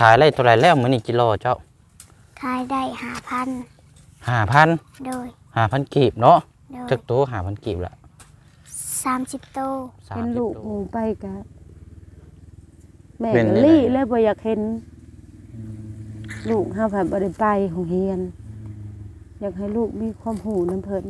ขายไรเท่าไหรแล้วมื้อนี้กิโลเจ้าขายได้หาพันห้าพันโดยห้าพันกีบเนาะโดยจักตัวห้าพันกีบละสามสิบโตสามเป็นสิบลูกตัวหมูไปกะแม่เป็นก็ได้ลี่ไหนเลยบ่อยากเห็น ลูกห้าผัดบ่ได้ไปของเฮียน อยากให้ลูกมีความหูน้ำเพิ่น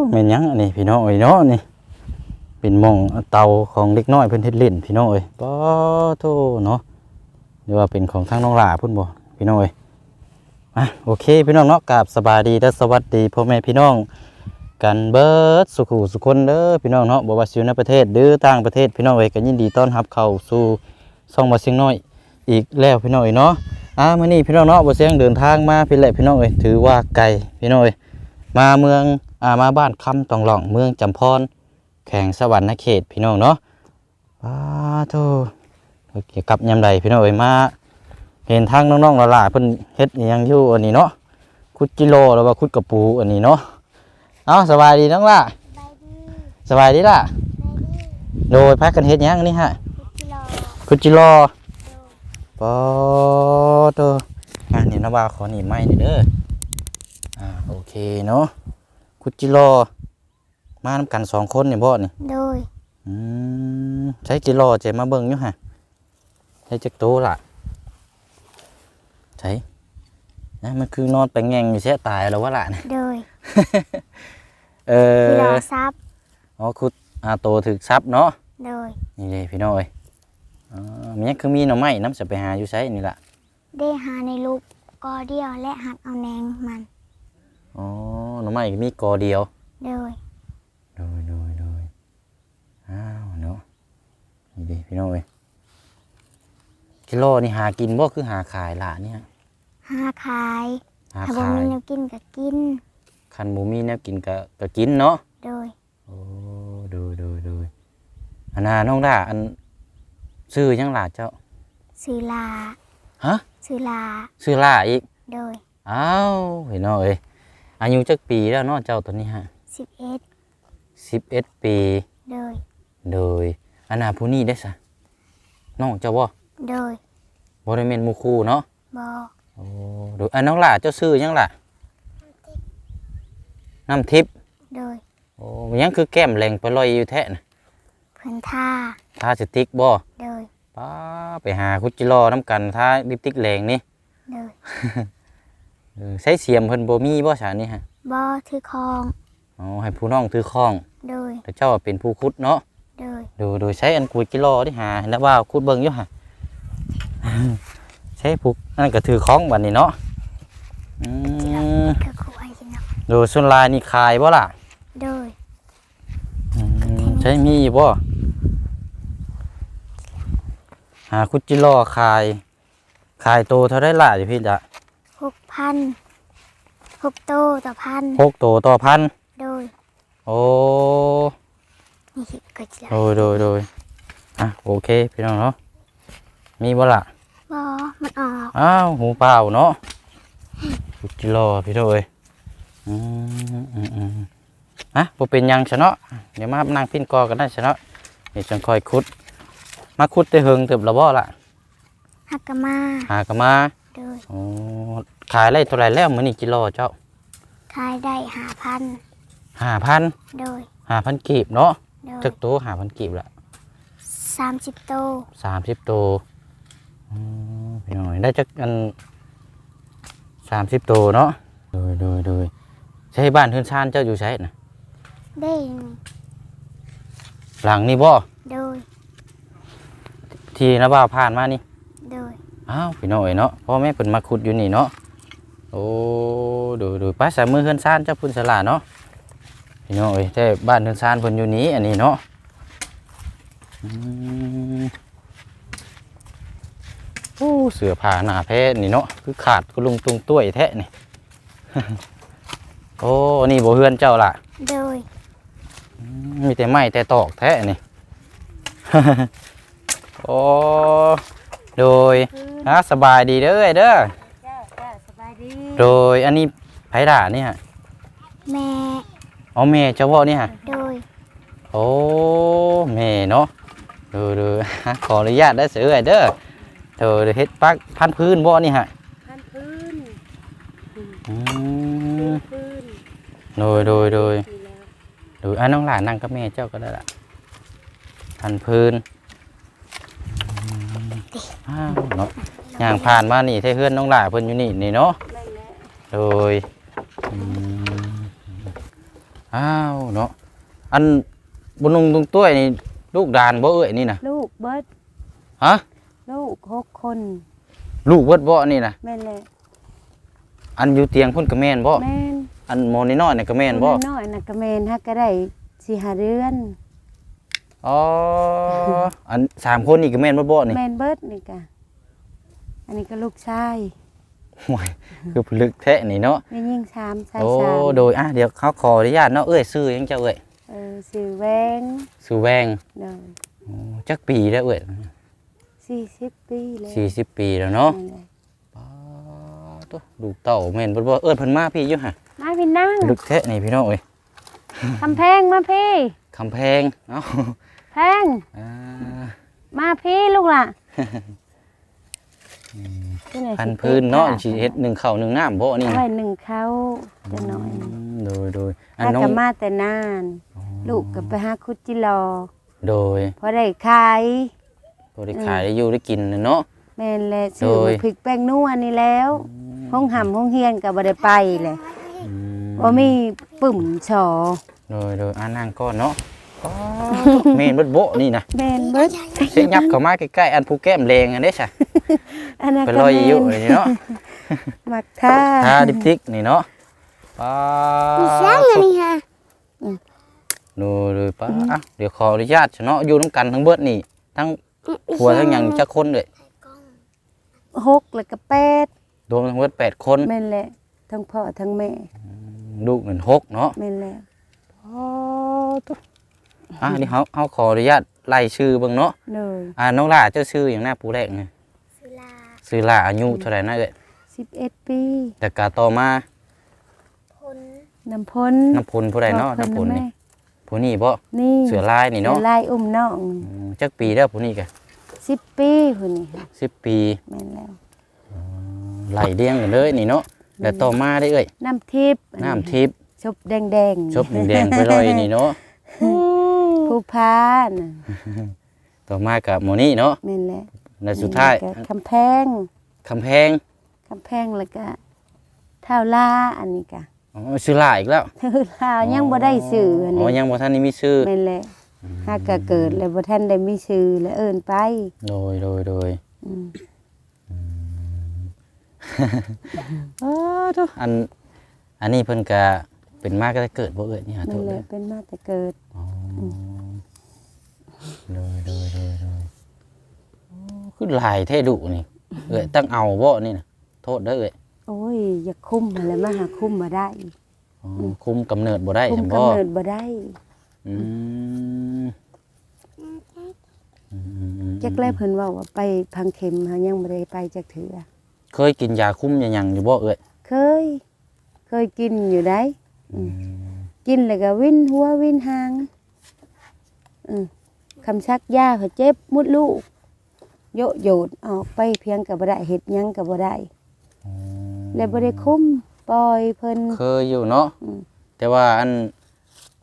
ตู้แม่นยังอันนี้พี่น้องเอ้ยเนาะนี่ เป็นมองเตาของเด็กน้อยเพิ่นเฮ็ดเล่นพี่น้องเอ้ยป้อโตเนาะหรือว่าเป็นของทางน้องหลาพุ่นบ่พี่น้องเอ้ยอะโอเคพี่น้องเนาะกราบสบายดีและสวัสดีพ่อแม่พี่น้องกันเบิดสุขุสุคนเด้อพี่น้องเนาะบ่ว่าสิอยู่ในประเทศหรือต่างประเทศพี่น้องเอ้ยก็ยินดีต้อนรับเข้าสู่ช่องบ่เสียงน้อยอีกแล้วพี่น้องเอ้ยเนาะอ่ามื้อนี้พี่น้องเนาะบ่เสียงเดินทางมาพี่แหละพี่น้องเอ้ยถือว่าไกลพี่น้องเอ้ยมาเมืองามาบ้านคำตองหล่องเมืองจำพรแข่งสวรรค์เขตพี่น้องเนาะป้าโธ่เกี่ยวกับยามใดพี่น้องเอ้ยมาเห็นทางน้องๆหลาๆเพิ่นเฮ็ดอิหยังอยู่อันนี้เนาะขุดกิโลหรือว่าขุดกระปูอันนี้เนาะเอาสบายดีน้องล่ะใบดีสบายดีล่ะใบดีโดยพักกันเฮ็ดหยังนี่ฮะกิโลขุดกิโลโดยปอโตอะนี่นะว่าขอหนีไม้นี่เด้ออ่าโอเคเนาะ ขุดกิโลมานำกันสองคนนี่บ่นี่โดยอืมใช้กิโลเจมาเบิ่งอยู่ฮะใช้จักโตล่ะใช้นะมันคือนอนไปแงงอยู่เสียตายแล้ววะล่ะนะโดยเอกิโลอซับอ๋อคุดอาโตถึกซับเนาะโดยนี่เลยพี่น้อยอ๋อมันยังคือมีหน่อไม้น้ำจะไปหาอยู่ใช้นี่ล่ะได้หาในลูกกอเดียวและหักเอาแนงมันอ๋อหน่อ ไม้มีกอเดียวโดยโดยโดยโดยอ้าวเนาะนี่ดิพี่น้อยกิโลนี่หากินบ่คือหาขายล่ะเนี่ย หาขายหาถ้าบ่ขายมีแนวกินก็กิน คันหมูมีแนวกินก็ก็กินเนาะ โดยโอ้ดูดูดูอันน่ะน้องด่าอันซื้อยังหลาเจ้าซื้อลาฮะซื้อลา ซื้อล่าอีก โดย อ้าวเห็นเนาะเอ้ย อายุจักปีแล้วเนาะเจ้าตัวนี้ฮะสิบเอ็ดสิบเอ็ดปี โดย โดยอันน่ะผู้นี้ได้สะน้องเจ้าบ่โดยบ่ได้แม่นหมู่คู่เนาะบอโอ้ดูอันน้องหล่าเจ้าซื้อยังล่ะน้ำทิพย์โดย โอ้ยังคือแก้มแหลงไปลอยอยู่แท้น่ะเพื่อนท่าทาสติกบ่โดย ป้าไปหาคุดจิรอน้ำกันทาลิปสติกแหลงนี่ โดยเออ ใช้เสียมเพิ่นบ่มีบ่ฉานี่ฮะบอถือคองอ๋อให้ผู้น้องถือข้องโดยแต่เจ้าเป็นผู้คุดเนาะโดยดูดูใช้อันกุยกิโลที่หาแล้วว่าคุดเบิ่งอยู่ฮะใช้ผูกอันนก็ถือข้องบัดนี้เนาะอืจิเรามคือครูไอ้จิเนาะดูส่วนลายนี่คายบ่ล่ะโดยอืมใช้มีอยู่บ่หาคุดจิโลคายคายโตเท่าได้ล่ะอยู่พี่จ้ะหก พันหกโตต่อพันหกโตต่อพันโดยโอ้นี่ก็จิเราโดยโดยโดยอะโอเคพี่น้องเนาะมีบ่ล่ะบอมันออกอ้าวหูเปล่าเนาะคุดจิโลพี่โดยอืมอืมอืมอะบ่เป็นหยังซะเนาะเดี๋ยวมานั่งพิ้นกอกันได้ซะเนาะเดี๋ยวจังค่อยขุด มาขุดได้เฮิงเติบละบ่ล่ะฮักกะมาหากนมา โดยอ๋อขายไรเท่าไหรแล้วมื้อนี้กิโลเจ้าขายได้หาพัน5,000โดย5,000กีบเนาะโดยจักโต5,000กีบละสามสิบโต30โตอืมพี่น้อยได้จักอัน30โตเนาะโดยโดยโดยใช้บ้านเฮือนชานเจ้าอยู่ใช้น่ะได้หลังนี่บ่โดยที่นะบ่าวผ่านมานี่โดย อ้าวพี่น้อยเนาะพ่อแม่เพิ่นมาขุดอยู่นี่เนาะโอ้ดูดูไปสายมือเฮือนชานเจ้าพุ่นสลาเนาะพี่น้อยแต่บ้านเฮือนชานเพิ่นอยู่นี้อันนี้เนาะอืมโอ้เสือผ่าหน้าแพ้นี่เนาะคือขาดกุลุงตุงต้วยแท้นี่โอ้นี่บ่เฮือนเจ้าล่ะโดยอืมมีแต่ไม้แต่ตอกแท้นี่ โอ้ โดยอะสบายดีเด้อเอ้ยเด้อจ้าจ้าสบายดีโดยอันนี้ไผด่านี่ฮะแม่อ๋อแม่เจ้าเว่านี่ฮะโดยโอ้แม่เนาะดูดูขออนุญาตได้เสือเอ้ยเด้อเธอเฮ็ดปักพันพื้นบ่นี่ฮะพันพื้นอืมพื้นโดยโดยโดยดีแล้วโดยอะน้องหลานนั่งกับแม่เจ้าก็ได้ละพันพื้นอืม อ้าวเนาะย่างผ่านมานี่ใช่เพื่อนน้องหลานเพิ่นอยู่นี่นี่เนาะแม่นแล้วโดยอืมอ้าวเนาะอันบนนุงตรงต้วยนี่ลูกดานบ่เอ้ยนี่นะลูกเบิดฮะลูกหกคนลูกเบิดบ่นี่นะแม่นแล้วอันอยู่เตียงพุ่นก็แม่นบ่แม่นอันโมนี่น้อยนี่ก็แม่นบ่น้อยๆน่ะก็แม่นฮักก็ได้สี่ห้าเดือน อ๋อ อันสามคนนี่ก็แม่นบ่บ่นี่แม่นเบิดนี่กะอันนี้ก็ลูกชายห่วยคือผลึกแท้นี่เนาะแม่ยิ่งสามชายโอ้ สามโดยอะเดี๋ยวเขาขออนุญาตเนาะเอ้ยซื้อหยังเจ้าเอ้ยเออสื่อแวงซื้อแวงเนาะโอ้จักปีแล้วเอ้ยสี่สิบปีแล้ว40ปีแล้วเนาะนั่นแหละป๊าดโตลูกเต้าแม่นบ่บ่เอิ้นเพิ่นมาพี่อยู่ห่ะมาพี่นั่ง ลึกแท้นี่พี่น้องเอ้ย ทำแพงมาพี่ คำแพงเอ้าแพงอ่า มาพี่ลูกล่ะที่ไหพันสิพื้นเนาะค่ะสิเฮ็ดหนึ่งข้าวหนึ่งน้ำบ่นี่เอานะไว้หนึ่งเขาจะหน่อยอืมโดยโดยอันถ้าน้องก็มาแต่นาน ลูกก็ไปหาคุดจิรอ โดยพอได้ขายบ่ได้ขายได้อยู่ได้กินน่ะเนาะแม่นแหละซื้อโดยมาพริกแป้งนัวนี่แล้วห้องห่ำห้องเฮียนก็บ่ได้ไปเลยอืมบ่มีปึ่มชอ โดยโดยอ่านั่งก่อนเนาะอ๋อเมนเบิดโบะนี่นะแม่นเบิดเสียยับเข้ามาใกล้ๆอันผู้แก้มแรงอันนี้ใช่อันนั้นไปก็ลอยแม่อยู่นนี่เนาะมักท่าทาดิปติกนี่เนาะป้ามีเสียงอันนี้ฮะดูดูป้าอะเดี๋ยวขออนุญาตเนาะอยู่น้ำกันทั้งเบิดนี่ ทั้งผัวทั้งหยังจะคนเลยหกแล้วก็แปดรวมทั้งเบิดแปดคนแม่นแหละทั้งพ่อทั้งแม่ ลูกหนึ่งหกเนาะแม่นแล้ว อ๋อตุ๊อะนี่เขาเขาขออนุญาตไล่ชื่อเบิ่งเนาะเลยอ่าน้องล่าเจ้าชื่ออย่างหน้าปูแรกไงสุลาชื่อล่าอายุเท่าไหร่นะเอ้ย11ปีแต่กาต่อมาพลน้ำพ้นน้ำพลผู้ใดเนาะพิ่น้ำพลแม่นี่ผู้นี่บ่นี่เสือลายนี่เนาะสือลายอุ้มน้องอืมจักปีแล้วผู้นี้กะ10ปีพุ่นนี่ค่ะสิบปีแม่นแล้วไหลเลี้ยงกันเลยนี่เนาะแล้วต่อมาได้เอ้ยน้ำทิพย์น้ำทิพย์ ชบแดงๆชบแดงๆไปลอยนี่เนาะผู้พานต่อมากับหมอนี่เนาะแม่นแหละและสุดท้ายแล้วก็คำแพงคำแพงคำแพงแล้วก็เท่าลาอันนี้กะอ๋อชื่อลาอีกแล้วเท่าลายังบ่ได้ชื่ออันอ๋อนี้ยังบ่ทันได้มีชื่อแม่นแหละหากก็เกิดแล้วบ่ทันได้มีชื่อแล้วเอิ้นไปโดยโดยโดยอืมอ้าวเด้ออันอันนี้เพิ่นก็ เป็นมาก็ได้เกิดบ่เอ้ยนี่หาโทนั่นษแหเลละยเป็นมาแต่เกิด อ๋ออโดยโดยโดยโดยโอ้คือหลายแท้ดุนี่ เอ้ยตั้งเอาบ่นี่น่ะโทษเด้อเอ้ยโอ้ย อย่าคุ้มอะไรมาหาคุ้มมาได้ อ๋อคุมกำเนิดบ่ได้คุ้ใช่มบ่กำเนิดบ่ได้อืมอืมจักแลเพิ่นเว้าว่าไปพังเข็มหายังบ่ได้ไปจักเถือเคยกินยาคุมหยังๆอยู่บ่เอ้ยเคย เคยกินอยู่ได้อืม กินแล้วก็วินหัววินหางอืมคำชักยาเขาเจ็บมุดลูกโยโยดออกไปเพียงกับบ่ได้เฮ็ดหยังกับบ่ได้แล้วบ่ได้คุ้มปล่อยเพิ่นเคยอยู่เนาะอืมแต่ว่าอัน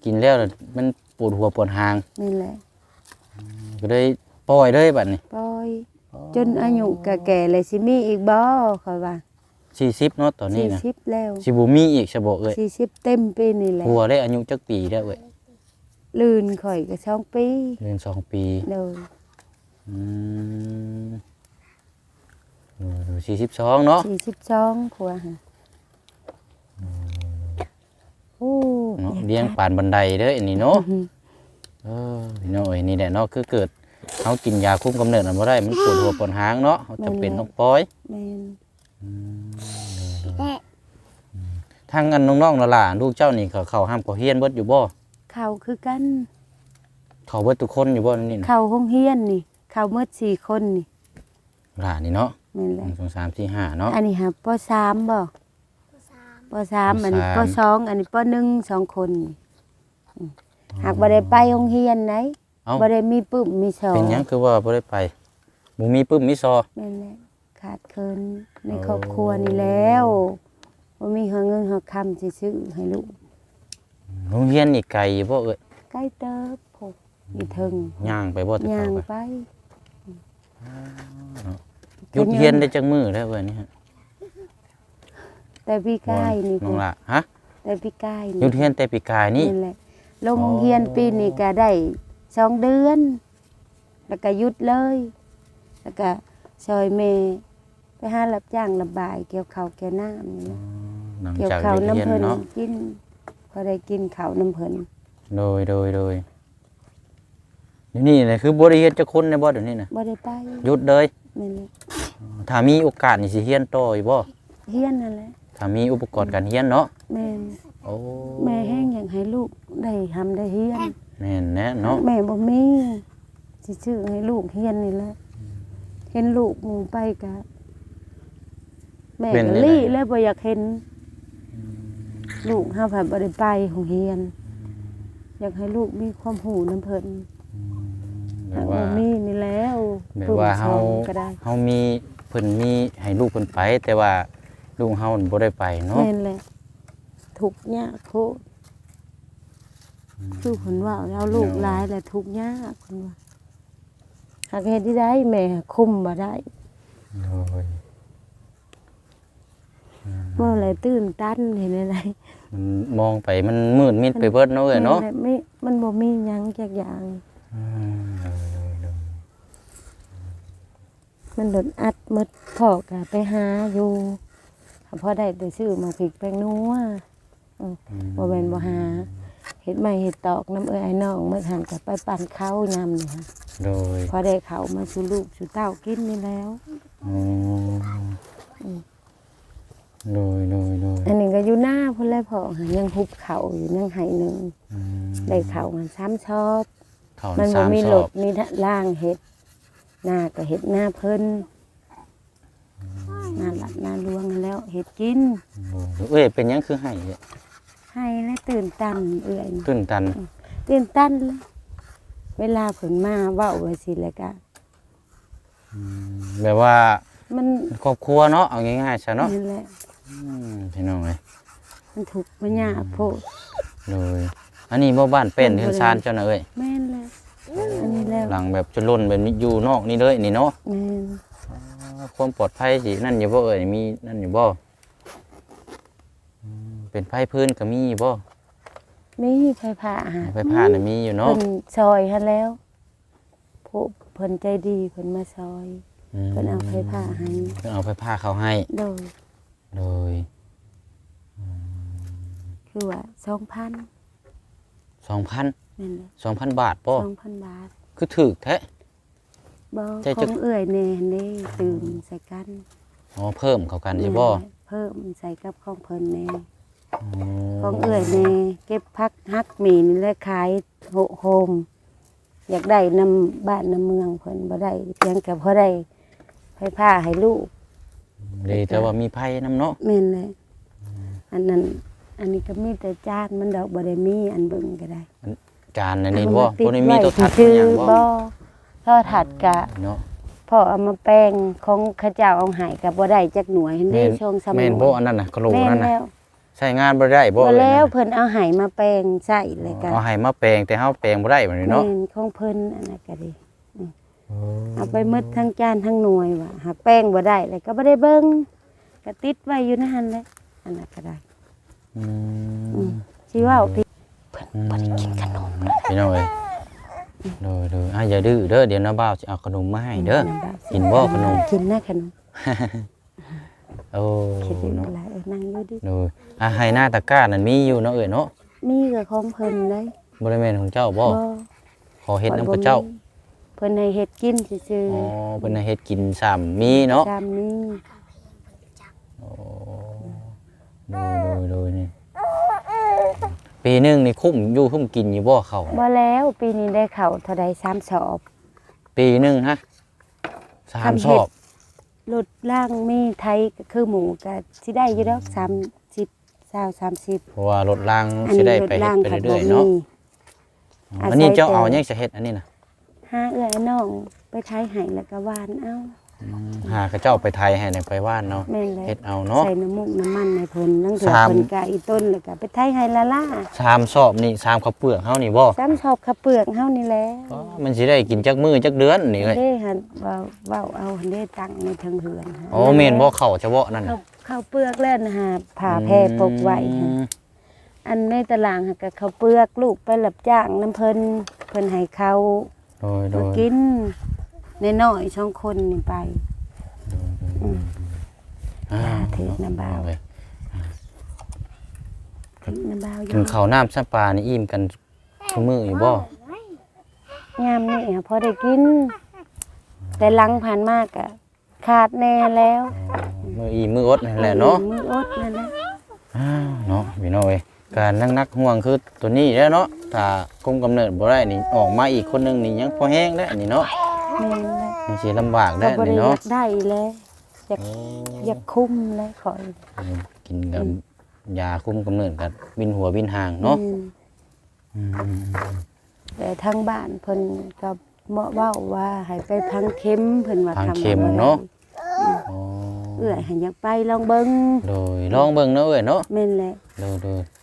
กินแล้วน่ะมันปวดหัวปวดหางนี่แหละก็เลยปล่อยเลยบัดนี้ปล่อย จนอายุก็แก่เลยสิมีอีกบ่ค่อยว่า 40เนาะตอนนี้นะ40แล้วสิบ่มีอีกซะบ่เอ้ย40เต็มปีนี่แหละหัวได้อายุจักปีแล้วเอ้ยลื่นข่อยก็สองปีเรียนสองปีเด้ออืมสี่สิบสองเนาะ42ผัวหั่นโอ้เนาะเลี้ยงปานบันไดเด้ออันนี้เนาะอื้อหือเออพี่น้องเอ้ยนี่แหละเนาะคือเกิดเขากินยาคุมกำเนิดมันบ่ได้มันปวดหัวปวดหางเนาะเขาจะเป็นต้องปล่อยแม่นและ ทางอันน้องๆล่ะๆลูกเจ้านี่เขาเขาห้ามเขาเฮียนเบิดอยู่บ่เข้าคือกัน เขาเบิดทุกคนอยู่บ่นี่นะเข้าห้องเฮียนนี่ เข้าเมื่อสี่คนนี่โหลานนี่เนาะแม่นหแหละนึ่งสองสามสี่ห้าเนาะ อันนี้หาปสามบ่สามปสาม อันนี้ปปสามสองอันนี้ปหนึ่งสองคนอืมหากบ่ได้ไปโรงเรียนไหนเอ้าบ่ได้มีปึ้มมีสอเป็นหยังคือว่าบ่ได้ไปบ่มีปึ้มมีซอ แม่นแหละ ขาดเคินในอ๋อครอบครัวนี่แล้วบ่มีหาเงินหาคำสิซื้อให้ลูกโรงเรียนนี่ไกลบ่เอ้ยใกล้เติบพกอีถึงย่างไปบ่แต่ย่าเช้างไปไปหยุดเรียนได้จังมื้อแล้วเอ้ยนี่ฮะแต่พี่กายนี่น้พุ่องนละฮะแต่พี่กายหยุดเรียนแต่ปีกายนี่นั่นแหละลงเรียนปีนี้ก็ได้สองเดือน แล้วก็หยุดเลย แล้วก็ซอยเมไป หารับจ้างระบาย เกี่ยวข้าวเกี่ยวน้ำนี่นะหลังเกี่ยวจากข้าวหยุดเรียนน้ำเพิ่นเนาะกินพอได้กินข้าวน้ำเพิ่นโดยโดยโดยเดี๋ยวนี่นะคือบ่ได้เรียนจักคนในบ่เดี๋ยวนี้นะบ่ได้ไปหยุดเลยนั่นแหละถ้ามีโอกาสนี่สิเรียนต่ออีกบ่เฮียนนั่นแหละถ้ามีอุปกรณ์การเรียนเนาะแม่นโอ้แม่แห้งอยากให้ลูกได้ทำได้เฮียน แม่นแน่เนาะแม่บ่มีสิชื่อให้ลูกเฮียนนี่แหละเห็นลูกหมู่ไปกะ แม่ก็ลี่เลยบ่อยากเห็น ลูกห้าผัดบ่ได้ไปโรงเรียน อยากให้ลูกมีความหูน้ำเพิ่นแบหาบกว่าบ่มีนี่แล้วแบบว่าเฮาพิ่มสอนก็ได้เฮามีเพิ่นมีให้ลูกเพิ่นไป แต่ว่าลูกเฮาบ่ได้ไปเนาะแม่นแหละทุกข์ยากโคตรคือเพิ่นว่าเอาลูกหลายแล้วทุกข์ยากเพิ่นว่าหากเฮ็ดที่ได้แม่คุมบ่ได้โดย บ่อะไรตื่นตันเห็นอะไรมันมองไปมันมืดมิดไปเบิดเนาะเอ้ยเนาะแม่ไม่มันบ่มีหยังจักอย่างอืมโดยโดยโดยมันโดนอัดหมดพ่อก็ไปหาอยู่ถ้าพอได้แต่ซื้อมาพริกแป้งนัวอืมบ่แม่นบ่หาเฮ็ดไม้เฮ็ดตอกน้ำเอ้ยไอ้น้องเมื่อหันก็ไปปั่นข้าวยามนี่ค่ะโดยพอได้ข้าวมาสู่ลูกสู่เต้ากินนี่แล้วอ๋อ โดยโดยโดยอันนี้ก็อยู่หน้าพุ่นเลยพ่อหายังหุบข้าวอยู่ยังไห้หนึงอืมได้ข้าวมันซ้ำชอบ เข้ามันในบ่สามมีสรอถบมีล่างเฮ็ด หน้าก็เฮ็ดหน้าเพิ่นหน้าหลัดหน้าลวงนั่นแล้วเฮ็ดกินโดยเอ้ยเป็นหยังคือให้เนี่ยให้และตื่นตันเอื่อยตื่นตันตื่นตันเลยเวลาเพิ่นมาเว้าไว้สิแล้วก็แบบว่ามันครอบครัวเนาะเอาง่ายๆซะเนาะนั่นแหละอืม พี่น้องเอ้ยมันถูกข์มันยากโพดโดยอันนี้บ่บ้านเป็นเฮือนซานเจ้าน่ะเอ้ยแม่นแล้วอันนี้แล้วหลังแบบจะล่นแบบนี้อยู่นอกนี่เลยนี่เนาะแม่นความปลอดภัยสินั่นอยู่บ่เอ่ยมีนั่นอยู่บ่อืมเป็นไฟพื้นก็มีอยู่บ่มีไฟผ้าหาไฟผ้าน่ะมีอยู่เนาะเพิ่นซอยหันแล้วผู้เพิ่นใจดีเพิ่นมาซอยมเพิ่นเอาไฟผ้าให้เพิ่นเอาไฟผ้าเขาให้โดย โดยคือว่า2,000 2,000นั่นแหละ2,000บาทบ่2,000บาท คือถูกแท้ บ่ใจขจะ องเอื้อยแน่นี่ตื่มใส่กันอ๋อเพิ่มเข้ากันใช่บ่แม่เพิ่มใส่กับของเพิ่นแน่อ๋อของเอื้อยแน่เก็บพักฮักหมีนี่แหละขายโหโฮมอยากได้นำบ้านนำเมืองเพิ่นบ่ได้เพียงแต่พอได้ไฟผ้าให้ลูก ดีแต่ว่ามีไผนํเนาะแม่นเลยอันนั้น อันนี้ก็มีแต่จานมันดอกบ่ได้มีอันเบิ่งก็ได้จานอันนี้บ่เอาาติบ่ได้มีตัวทัดชื่ออหยังบ่บ่โทอถัดกะเนาะพ่อเอามาแป้งของข้าเจ้าเอาให้ก็บ่ได้จักหน่วยเห็นได้แม่นช่องสามแม่นบ่อันนั้นน่ะกะโหลแม่นนั่นน่ะแล้วใช้งานบ่ได้บ่บ่เอ่ยแล้วนั่นน่ะเพิ่นเอาให้มาแป้งใส่เลยกันเอาให้มาแปลงแต่เฮาแปลงบ่ได้บัดนี้แม่เนาะนของเพิ่นอันนั้นก็ดี เอาไปหมดทั้งจานทั้งหน่วยว่ะหากแป้งบ่ได้เลยก็บ่ได้เบิ่งก็ติดไว้อยู่ในหันแหละอันนั้นก็ได้อือืมมสิว่าเอาพี่พี่น้องเอ้ยเด้อเด้ออะอย่าดื้อเด้อเดี๋ยวน้าบ่าวสิเอาขนมมาให้เด้อกินบ่ขนมกินนะขนมโอ้คิดถึงเนาะหลายเออนั่งอยู่ดิเด้ออะให้หน้าตะกร้านั่นมีอยู่เนาะเอ้ยเนาะมีกับของเพิ่นได้บ่ได้แม่นของเจ้าบ่บ่ขอเฮ็ดน้ำกับเจ้า เพิ่นให้เฮ็ดกินซื่ออ๋อเพิ่นให้เฮ็ดกินซ้ำมีเนาะๆตามนี้โอ้โดยโดยโดยนี่ปีหนึงนี่คุ้มอยู่คุ้มกินอยู่บ่เขาบ่แล้วปีนี้ได้ข้าวเท่าใด3สอบ ปีหนึงฮะสามทำสเฮ็อดบรถล่างมีไทยก็คือหมูก็สิได้อยู่ดอก30 20 30เพราะว่ารถรางอันสินี้ได้รไปถเฮ็ดล่างไปผัดเรื่อยบ่ๆเนาะมีอันนี้เจ้าอาศัยแต่เอายังจะเฮ็ดอันนี้น่ะ หาเอื้อยน้องไปไทยให้แล้วก็หวานเอาหากระเจ้าไปไทยให้เนี่ยไปว่านเนาะแม่นเลยเฮ็ดเอาเนาะ ใส่น้ำมูกน้ำมันให้เพิ่นตั้งแต่สาม เพิ่นกะอีต้นแล้วก็ไปไทยให้ละล่าชามสอบนี่ชามข้าวเปลือกเฮานี่บ่ซ้ำชอบข้าวเปลือกเฮานี่แหละอ๋อมันสิได้กินจักมื้อจักเดือนนี่เอ้ยเด้หันเว้าเว้าเอาหันเด้ตังในเทิงเฮือนหั่นโอ้แม่นบ่เข้าเฉพาะนั่นข้าน่ะวข้าวเปลือกแล้วนะฮะผ่าแพร่ปกไว้อืหั่นมอันในตารางหักกับข้าวเปลือกลูกไปรับจ้างน้ำเพิ่นเพิ่นให้เขา โดยโดมายกินในน้อยๆสองคนนี่ไปอ่าถือน้ำบ่าวเอ้ยถึงน้ำบ่าวอกิยู่นข้าวน้ำซัปลานี่อิ่มกันทุกมื้ออยู่บ่ยามนี่ค่ะพอได้กิน แต่หลังผ่านมากอะขาดแน่แล้วมื้ออิ่มมื้ออดนั่นแหละเนาะ มืออดนั่นแหละอ้าวเนาะพี่น้องเอ้ย การนั่งนักห่วงคือตัวนี้แล้วเนาะถ้าคุมกำเนิดบ่ได้นี่ออกมาอีกคนหนึงนี่ยังพอแห้งได้วนี่เนาะแม่นเลยนี่สิลำบากก็ได้บ่วได้นี่อเนาะยากได้เลยอยากอยากคุ้มเลยขอยกินกับยาคุมกำเนิดกับบินหัวบินหางเนาะอืมอืมแต่ทางบ้านเพิ่นก็เหมาะเว้าว่าให้ไปพังเข็มเพิ่นว่าทางทำเข็มบ่ได้เนาะอ๋อเอื้อยให้อยากไปลองเบิ่งโดยลองเบิ่งเนาะเอ้ยเนาะแม่นแหละโดยโดยอ่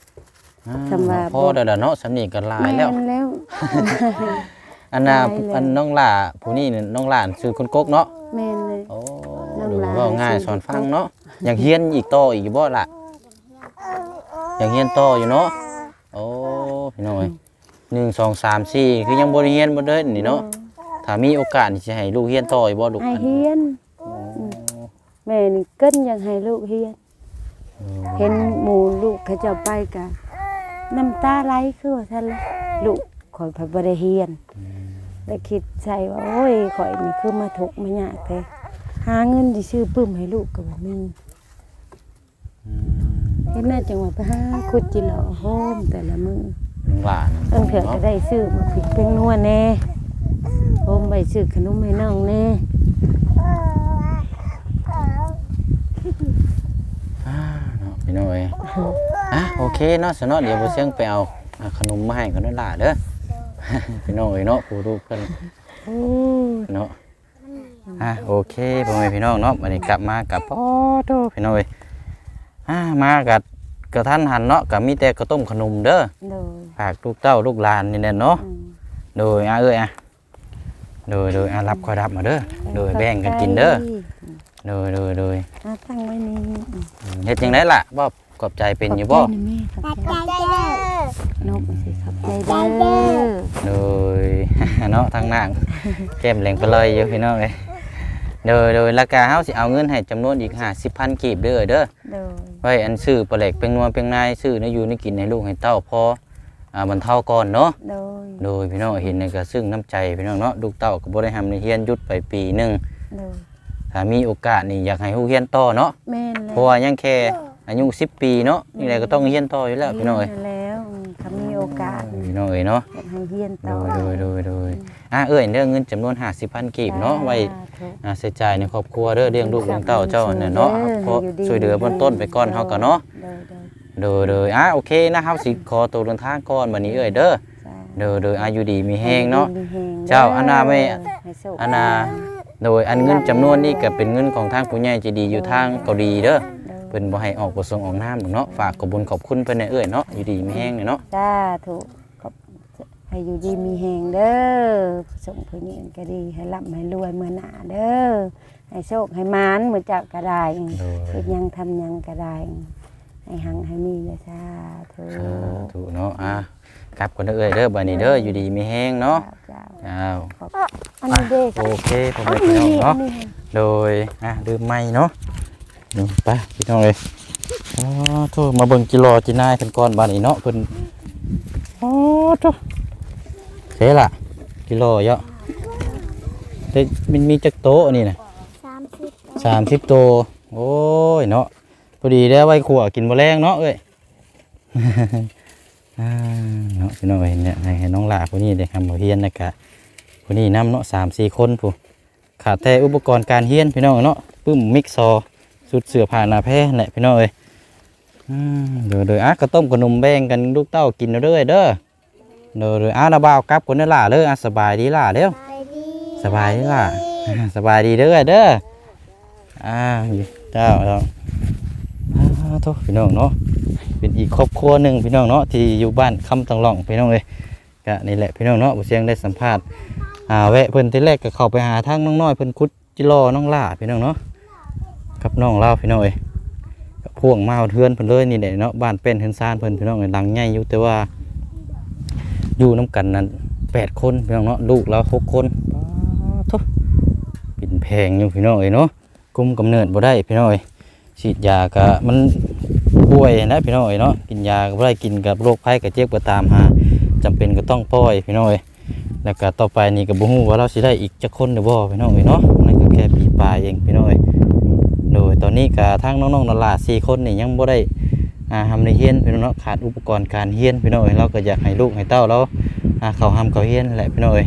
คำว่าพอเด้อๆเนาะสำนีกันหลายแม่แล้วนแล้วอันน่ะหลายแล้วอันน้องหล่าผู้นี้นี่น้องหลานชื่อคุณกกเนาะแม่นเลยโอ้น้องดูหลานเว่าง่ายชื่อสอนฟังคุณกกเนาะอยากเฮียนอีกต่ออีกบ่ล่ะอยากเฮียนต่ออยู่เนาะโอ้พี่น้อยหนึ่งสองสามสี่คือยังบ่ได้เฮียนบ่เด้อนี่เนาะถ้ามีโอกาสนี่สิให้ลูกเฮียนต่ออีกบ่ลูกให้เฮียนแม่นี่เกินยังให้ลูกเฮียนเห็นหมู่ลูกเขาเจะไปกะ น้ำตาไหลคือว่าท่านละลูกข่อยพระบริเฮียนแล้วคิดใส่ว่าโอ้ยข่อยนี่คือมาถกข์มายากแต่หาเงินที่ซื้อปึ้มให้ลูกก็บ่มีอืมเห็นแม่จังหวะไปหาขุดจิหล่อโฮมแต่ละมือน้องหลานเอิ้นเถื่อก็ได้ซื้อมาผิดเป็นนัวแน่โฮมไปซื้อขนมให้น้องแน่อ่าเนาะพี่น้อย อะโอเคเนาะสนอเดี๋ยวบ่เสียงไปเอาอะขนมมาให้กันด้วยล่ะเด้อ พี่น้อยเนาะผู้ลูกเพิ่นโอ้เนาะอะโอเคพ่อแม่พี่น้องเนาะวันนี้กลับมากับพ่อโตพี่น้องเอ้ยอ่ามากับกระทันหันเนาะกับมีแต่ข้าวต้มขนมเด้อโดยฝากลูกเต้าลูกหลานนี่แหละเนาะอืมโดยอะเอ้ยอะโดยโดยอะรับคอยรับมาเด้อโดยแบ่งกันกินเด้อโดยโดยโดยอะตั้งไว้นี่อืมอืมเฮ็ดจังไดล่ะบ่ กอบใจเป็นอยู่บ่ขใจนะแม่ขอบใจนกสิขอบใจเด้อโดยเนาะทางนางแก้มแหลงไปเลยอยู่พี่น้องเอ้ยโดยโดยราคาเฮาสิเอาเงินให้จำนวนอีก50,000กีบเด้อเด้อโดยไว้อันซื้อปลาเหล็กเป็นนัวเป็นนายซื้อในอยู่ในกินในลูกให้เต้าพออ่าบรรเทาก่อนเนาะโดยโดยพี่น้องเห็นในก็ซึ่งน้ำใจพี่น้องเนาะลูกเต้าก็บ่ได้ทำในเฮียนหยุดไปปีหนึงโดยถ้ามีโอกาสนี่อยากให้ฮู้เฮียนต่อเนาะแม่นแล้วเพราะว่ายังแค่ อายุ10ปีเนาะนี่แหละก็ต้องเฮียนต่ออยู่แล้วพี่น้องเอ้ยเรียแล้วอืมถ้ามีโอกาสพี่น้องเอ้ยเนาะอยากให้เฮียนโดต่อยโดยโดยโดยอะเอ้ยเรื่องเงินจำนวน50,000กีบเนาะไว้สาธุอ่าใช้จ่ายในครอบครัวเด้อเลี้ยงลูกเลี้ยงเต้าเจ้าเนี่ยเนาะเออเพราะอยู่ดีช่วยเหลือเบื้องต้นไปก่อนเฮาก็เนาะโดยโดยโดยโดยอะโอเคนะครับสิขอตัวเดินทางก่อนบัดนี้เอ้ยเด้อสาโดยโดยอายุดีมีแห้งเนาะดีแฮงเจ้าอันนาไม่ให้โชคอันนาโดยอันเงินจำนวนนี้ก็เป็นเงินของทางผู้ใหญ่ใจดีอยู่ทางเกาหลีเด้อโดยเพิ่นบ่ให้ออกบ่ส่งออกน้ำหรอกเนาะฝากขอบคุญขอบคุณเพิ่นในเอ้ยเนาะอยู่ดีมีแห้งเนี่ยเนาะสาธุขอบให้อยู่ดีมีแหงเด้อส่งผู้นี้ก็ดีให้ร่ำให้รวยเมื่อหน้าเด้อให้โชคให้มานเหมือนเจ้าก็ได้โดยเฮ็ดหยังทำหยังก็ได้ให้หังให้มีเลยสาธุสาธุเนาะอะกลับกันเด้อเอ้ยเด้อบัดนี้เด้ออยู่ดีมีแห้งเนาะเจ้าอ้าวขอบอันนี้เด้โอเคพ่ออัแม่นพี่นี้น้องอัเนาะนนี้โดยอะดื่มไม้เนาะ นี่ไปพี่น้องเอ้ยอ๋อโทษมาเบิ่งกิโลจินายเพิ่นก่อนบัดนี้เนาะเพิ่นอ๋อโทษเสล่ะกิโลเยอะเด็กมันมีจักโตะอันนี่น่ะสามสิบสามสิบโตวโอ้ยเนาะพอดีแล้วไว้ขัวกินบ่แรงเนาะเอ้ยอ่าเนาะพี่น้องเห็นเนี่ยให้น้องหลาผู้นี้ได้ทำบ่เฮียนนะกะผู้นี้นำเนาะสามสี่คนผู้ขาดแต่อุปกรณ์การเฮียนพี่น้องเนาะปึ้มมิกซอ ว์สุดเสือผ่าหนาแพ้แหละพี่น้องเอ้ยอืมเดี๋ยวเดี๋ยวอะก็ต้มขนมแบ่งกันลูกเต้ากินเอาเด้อเด้อเดี๋ยวเดี๋ยวอะนาบ่าวกลับคนนั่นล่ะเด้ออะสบายดีล่ะเด้อไปดีสบายดีล่ะสบายดีเด้อเด้ออ่าเจ้าเจ้าอ้าวโทษพี่น้องเนาะเป็นอีกครอบครัวหนึ่งพี่น้องเนาะที่อยู่บ้านคำตังหล่องพี่น้องเลยก็นี่แหละพี่น้องเนาะบุเสียงได้สัมภาษณ์อ่าแวะเพิ่นที่แรกก็เข้าไปหาทางน้องน้อยเพิ่นคุดจิรอน้องล่าพี่น้องเนาะ กับน้องเล่าพี่น้องเอ้ยก็พ่วงมาเทือนเพิ่นเลยนี่แหละเนาะบ้านเป็นเฮือนซ่านเพิ่นพี่น้องเอ้ยหลังใหญ่อยู่แต่ว่าอยู่น้กันนั้นแปดคนพี่น้องเนาะลูกเราหกคนป๊าดโทปิ่นแพงอยู่พี่น้องเอ้ยเนาะกุมกำเนิดบ่ได้พี่น้องเอ้ยฉีดยาก็มันป่วยนะพี่น้องเอ้ยเนาะกินยาก็บ่ได้กินกับโรคภัยก็เจ็บก็ตามหาจำเป็นก็ต้องปล่อยพี่น้องเอ้ยแล้วก็ต่อไปนี่ก็บ่ฮู้ว่าเราสิได้อีกจักคนหรือบ่พี่น้องเอ้ยเนาะนั่นก็แค่ปีปลายเองพี่น้องเอ้ย ตอนนี้ก็ทางน้องๆนาราสี่คนนี่ยังบ่ได้ทำในเฮียนพี่น้องขาดอุปกรณ์การเฮียนพี่น้องเอ้ยเราก็อยากให้ลูกให้เต้าเราเขาทำเขาเฮียนแหละพี่น้องเอ๋ย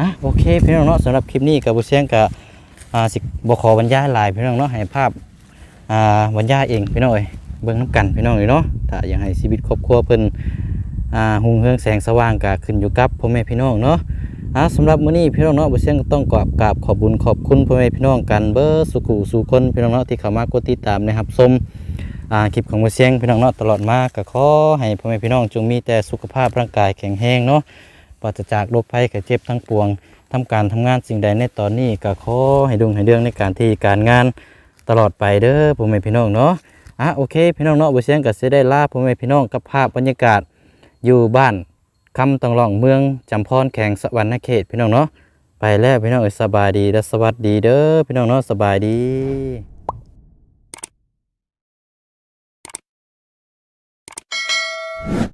อะโอเคพี่น้องเนาะสำหรับคลิปนี้กับบุเซียงกับสิบขอบรรยายลายพี่น้องเนาะให้ภาพบรรยายเองพี่น้องเอ้ยเบิ่งน้ำกันพี่น้องเอ้ยเนาะถ้าอยากให้ชีวิตครอบครัวเพิ่นอ่าหุงเฮืองแสงสว่างก็ขึ้นอยู่กับพ่อแม่พี่น้องเนาะ อะสำหรับมื้อนี้พี่น้องเนาะบุเซียงก็ต้องกราบกราบขอบบุญขอบคุณพ่อแม่พี่น้องกันเบอร์สุขุสู่คนพี่น้องเนาะที่เข้ามากดติดตามนะครับชมอ่าคลิปของบุเซียงพี่น้องเนาะตลอดมาก็ขอให้พ่อแม่พี่น้องจงมีแต่สุขภาพร่างกายแข็งแรงเนาะปราศจากโรคภัยไข้เจ็บทั้งปวงทำการทำงานสิ่งใดในตอนนี้ก็ขอให้ดุงให้เรื่องในการที่การงานตลอดไปเด้อพ่อแม่พี่น้องเนาะอะโอเค พี่น้องเนาะบุเชียงก็สิได้ลาพ่อแม่พี่น้องกับภาพบรรยากาศอยู่บ้าน คำต้องล่องเมืองจำพรแข่งสวรรณเขตพี่น้องเนาะไปแล้วพี่น้องเอ้ยสบายดีและสวัสดีเด้อพี่น้องเนาะสบายดี